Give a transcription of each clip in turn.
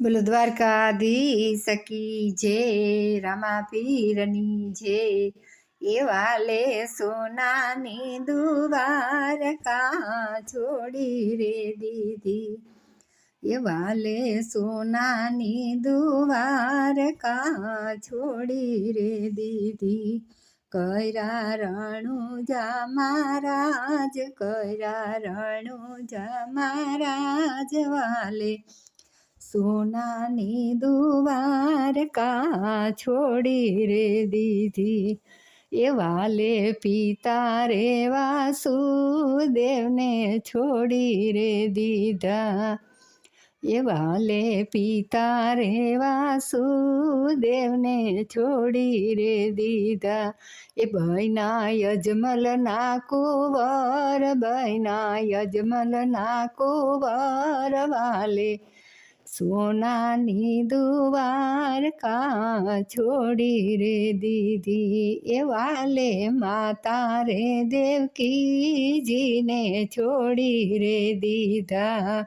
બોલો દ્વારકાધીશ કી જે, રામા પીરની જે, એવા લે સોનાની દુવારકા છોડી રે દીધી. એવા લે સોનાની દુવારકા છોડી રે દીધી. કૈરા રણુ જા મહારાજ, કૈરા રણુ જા મહારાજ વાલે સોનાની દુવારકા છોડી રે દીધી? એવા લે પિતા રે વાસુદેવને છોડી રે દીધા. એવા લે પિતા રે વાસુદેવને છોડી રે દીધા. એ બૈના યજમલ ના કુંવર બૈના યજમલ ના કુંવર વાલે સોનાની દુવારકા છોડી રે દીદી એ વાલે માતા રે દેવકીજીને છોડી રે દીધા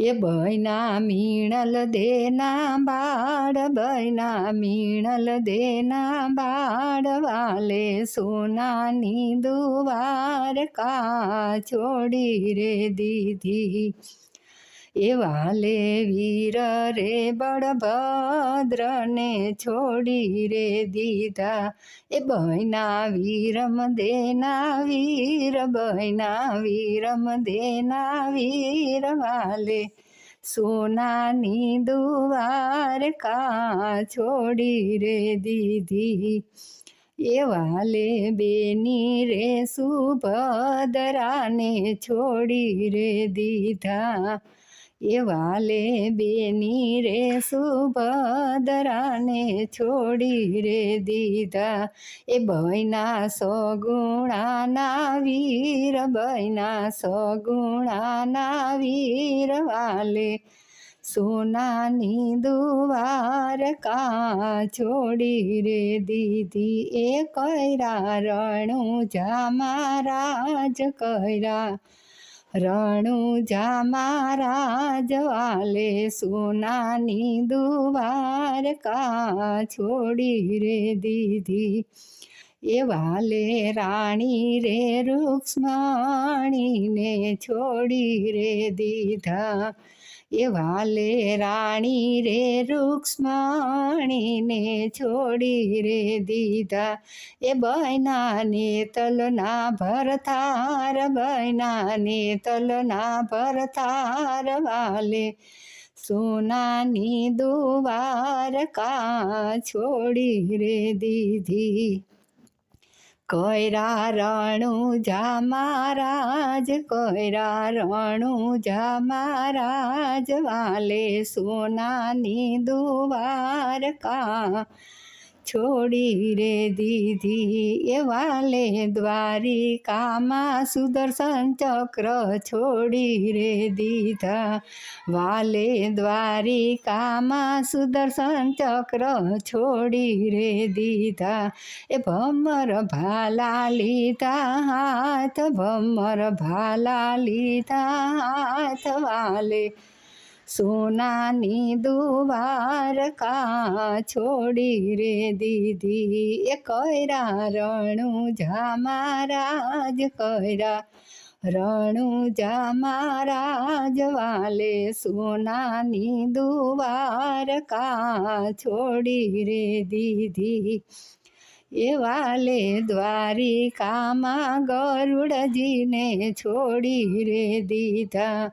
એ બૈના મીણલ દેના બાળ બૈના મીણલ દેના બાળ વાલે સોનાની દુવારકા છોડી રે દીધી એ વાલે વીર રે બળભદ્રને છોડી રે દીધા. એ બહેના વીરમ દેના વીર બહેના વીરમ દેના વીર વાલે. સોનાની દુવાર કા છોડી રે દીધી. એવાલે વાલે બેની રે સુભદ્રાને છોડી રે દીધા. એ વાલે બેની રે સુભદ્રાને છોડી રે દીધા. એ બૈના સગુણાના વીર બૈના સગુણાના વીર વાલે સોનાની દુવારકા છોડી રે દીધી. એ કૈરા રણું જા જ કૈરા રણુજા મારા જવાલે સોનાની દુવારકા છોડી રે દીધી. વાલે રાણી રે રૂક્ષ્મણીને છોડી રે દીધા. એ વાલે રાણી રે રૂક્ષ્મણીને છોડી રે દીધા. એ બૈનાને તલના ભરતાર, બૈનાને તલના ભરતાર વાલે સોનાની દુવારકા છોડી રે દીધી. કૈરા રણુ જા મહારાજ કૈરા રણુ જા મહારાજ વાલે સોનાની દુવારકા છોડી રે દીધી. એવા લે દ્વારિકામાં સુદર્શન ચક્ર છોડી રે દીધા. વાલે દ્વારિકામાં સુદર્શન ચક્ર છોડી રે દીધા. એ ભમર ભાલા લીધા હાથ, ભમર ભાલા લીધા હાથ વાલે સોનાની દુવારકા છોડી રે દીધી એ કૈરા રણું જા મહારાજ કૈરા રણું જા મહારાજ વાલે સોનાની દુવારકા છોડી રે દીધી એ વાલે દ્વારિકામાં ગરુડજીને છોડી રે દીધા.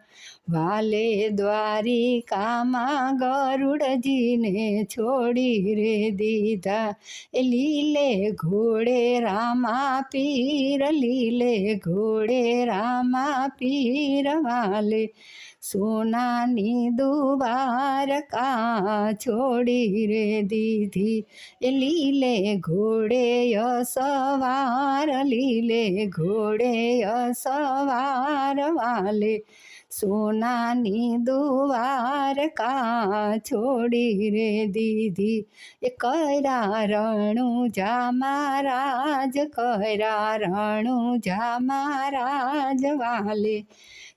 વાલે દ્વારિકામાં ગરુડજીને છોડી રે દીધા. એ લીલે ઘોડે રામા પીર, લીલે ઘોડે રામા પીર વાલે સોનાની દુવારકા છોડી રે દીધી. એ લીલે ઘોડે સવાર લીલે ઘોડે સવાર વાલે. સોનાની દુવારકા છોડી રે દીધી. એ કરા રણુજા મહારાજ, કરા રણુજા મહારાજ વાલે.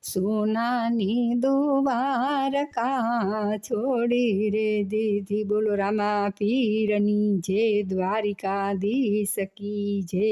સોનાની દ્વારકા છોડી રે દીધી? બોલો રામા પીરની જે દ્વારિકા દી કી જય